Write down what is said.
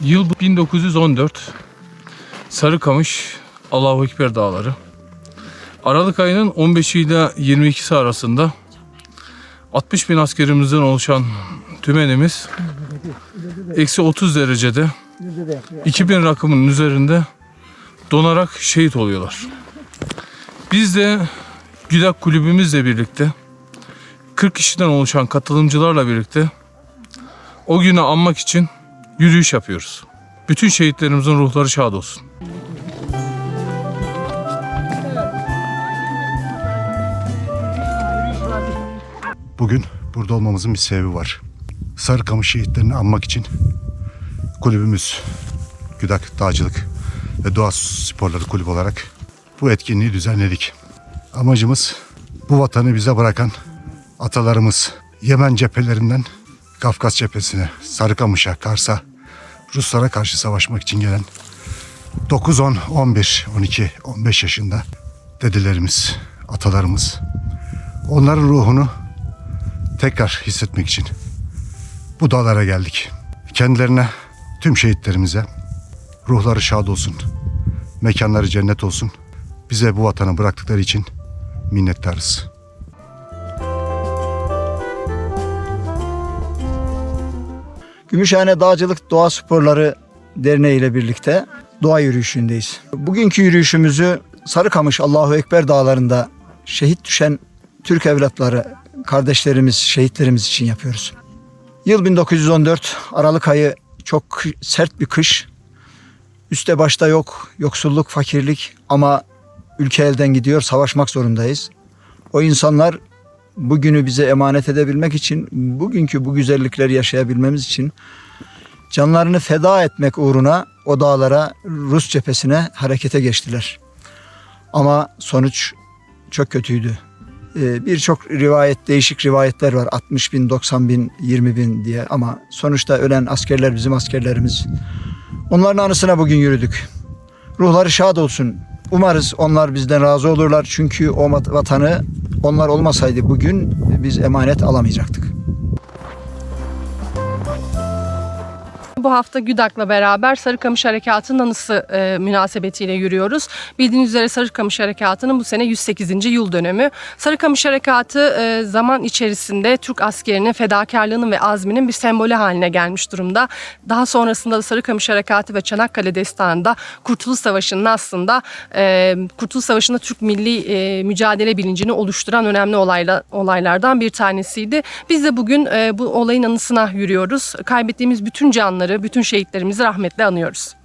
Yıl 1914. Sarıkamış Allahu Ekber Dağları. Aralık ayının 15 ile 22'si arasında 60 bin askerimizden oluşan tümenimiz eksi 30 derecede 2000 rakımın üzerinde donarak şehit oluyorlar. Biz de Güdak kulübümüzle birlikte 40 kişiden oluşan katılımcılarla birlikte o günü anmak için yürüyüş yapıyoruz. Bütün şehitlerimizin ruhları şad olsun. Bugün burada olmamızın bir sebebi var. Sarıkamış şehitlerini anmak için kulübümüz Güdak Dağcılık ve Doğa Sporları Kulübü olarak bu etkinliği düzenledik. Amacımız bu vatanı bize bırakan atalarımız Yemen cephelerinden Kafkas cephesine, Sarıkamış'a, Kars'a, Ruslara karşı savaşmak için gelen 9, 10, 11, 12, 15 yaşında dedelerimiz, atalarımız. Onların ruhunu tekrar hissetmek için bu dağlara geldik. Kendilerine, tüm şehitlerimize ruhları şad olsun, mekanları cennet olsun. Bize bu vatanı bıraktıkları için minnettarız. Gümüşhane Dağcılık Doğa Sporları Derneği ile birlikte doğa yürüyüşündeyiz. Bugünkü yürüyüşümüzü Sarıkamış Allahu Ekber dağlarında şehit düşen Türk evlatları, kardeşlerimiz, şehitlerimiz için yapıyoruz. Yıl 1914 Aralık ayı çok sert bir kış. Üste başta yok, yoksulluk, fakirlik ama ülke elden gidiyor, savaşmak zorundayız. O insanlar bugünü bize emanet edebilmek için, bugünkü bu güzellikleri yaşayabilmemiz için canlarını feda etmek uğruna o dağlara, Rus cephesine harekete geçtiler. Ama sonuç çok kötüydü. Ee, Birçok rivayet, değişik rivayetler var. 60 bin, 90 bin, 20 bin diye ama sonuçta ölen askerler bizim askerlerimiz. Onların anısına bugün yürüdük. Ruhları şad olsun. Umarız onlar bizden razı olurlar. Çünkü o vat- vatanı onlar olmasaydı bugün biz emanet alamayacaktık. Bu hafta Güdak'la beraber Sarıkamış Harekatı'nın anısı e, münasebetiyle yürüyoruz. Bildiğiniz üzere Sarıkamış Harekatı'nın bu sene 108. yıl dönümü. Sarıkamış Harekatı e, zaman içerisinde Türk askerinin fedakarlığının ve azminin bir sembolü haline gelmiş durumda. Daha sonrasında da Sarıkamış Harekatı ve Çanakkale Destanı'nda Kurtuluş Savaşı'nın aslında e, Kurtuluş Savaşı'nda Türk milli e, mücadele bilincini oluşturan önemli olayla, olaylardan bir tanesiydi. Biz de bugün e, bu olayın anısına yürüyoruz. Kaybettiğimiz bütün canları, bütün şehitlerimizi rahmetle anıyoruz.